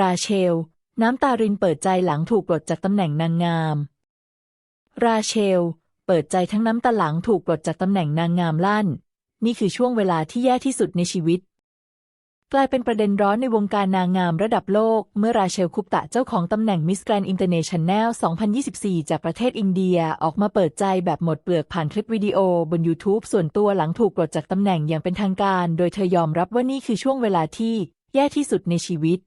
ราเชล น้ำตารินเปิดใจหลังถูกปลดจากตำแหน่งนางงาม ราเชล เปิดใจทั้งน้ำตาหลังถูกปลดจากตำแหน่งนางงามลั่น นี่คือช่วงเวลาที่แย่ที่สุดในชีวิต กลายเป็นประเด็นร้อนในวงการนางงามระดับโลก เมื่อราเชลคุปตะเจ้าของตำแหน่งมิสแกรน n ์อินเตอร์เนชันแนล 2024 จากประเทศอินเดียออกมาเปิดใจแบบหมดเปลือกผ่านคลิปวิดีโอบน YouTube ส่วนตัวหลังถูกปลดจากตำแหน่งอย่างเป็นทางการ โดยเธอยอมรับว่านี่คือช่วงเวลาที่แย่ที่สุดในชีวิต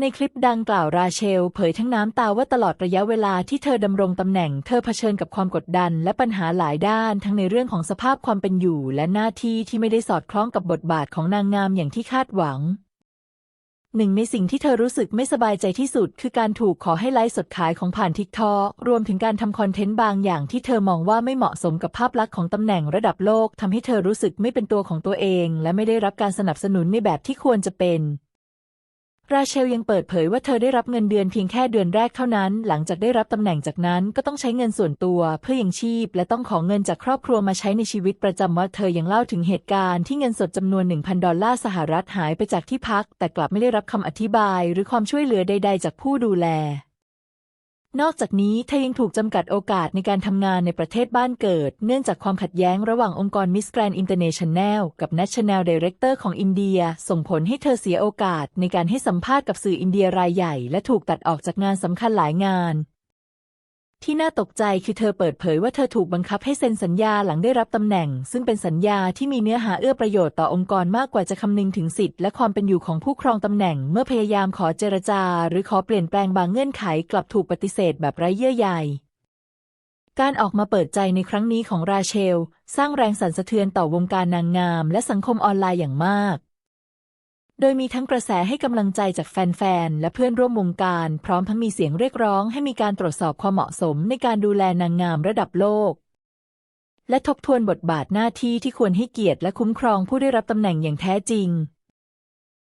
ในคลิปดังกล่าวราเชล เผยทั้งน้ำตาว่าตลอดระยะเวลาที่เธอดำรงตำแหน่ง เธอเผชิญกับความกดดันและปัญหาหลายด้าน ทั้งในเรื่องของสภาพความเป็นอยู่ และหน้าที่ที่ไม่ได้สอดคล้องกับบทบาทของนางงามอย่างที่คาดหวัง หนึ่งในสิ่งที่เธอรู้สึกไม่สบายใจที่สุด คือการถูกขอให้ไลฟ์สดขายของผ่านทิกทอ รวมถึงการทำคอนเทนต์บางอย่างที่เธอมองว่าไม่เหมาะสมกับภาพลักษณ์ของตำแหน่งระดับโลกทำให้เธอรู้สึกไม่เป็นตัวของตัวเอง และไม่ได้รับการสนับสนุนในแบบที่ควรจะเป็น ราเชลยังเปิดเผยว่าเธอได้รับเงินเดือนเพียงแค่เดือนแรกเท่านั้น หลังจากได้รับตำแหน่งจากนั้นก็ต้องใช้เงินส่วนตัวเพื่อยังชีพ และต้องขอเงินจากครอบครัวมาใช้ในชีวิตประจำวันเธอยังเล่าถึงเหตุการณ์ที่เงินสดจำนวน 1,000 ดอลลาร์สหรัฐหายไปจากที่พัก แต่กลับไม่ได้รับคำอธิบาย หรือความช่วยเหลือใด ๆ จากผู้ดูแล นอกจากนี้เธอยังถูกจำกัดโอกาสในการทำงานในประเทศบ้านเกิด เนื่องจากความขัดแย้งระหว่างองค์กร Miss Grand International กับ National Director ของอินเดีย ส่งผลให้เธอเสียโอกาสในการให้สัมภาษณ์กับสื่ออินเดียรายใหญ่ และถูกตัดออกจากงานสำคัญหลายงาน ที่น่าตกใจคือเธอเปิดเผยว่าเธอถูกบังคับให้เซ็นสัญญาหลังได้รับตำแหน่ง ซึ่งเป็นสัญญาที่มีเนื้อหาเอื้อประโยชน์ต่อองค์กรมากกว่าจะคำนึงถึงสิทธิ์และความเป็นอยู่ของผู้ครองตำแหน่ง เมื่อพยายามขอเจรจา หรือขอเปลี่ยนแปลงบางเงื่อนไขกลับถูกปฏิเสธแบบไร้เยื่อใยการออกมาเปิดใจในครั้งนี้ของราเชล สร้างแรงสั่นสะเทือนต่อวงการนางงาม และสังคมออนไลน์อย่างมาก โดยมีทั้งกระแสให้กำลังใจจากแฟนๆ และเพื่อนร่วมวงการ พร้อมทั้งมีเสียงเรียกร้องให้มีการตรวจสอบความเหมาะสมในการดูแลนางงามระดับโลก และทบทวนบทบาทหน้าที่ที่ควรให้เกียรติและคุ้มครองผู้ได้รับตำแหน่งอย่างแท้จริง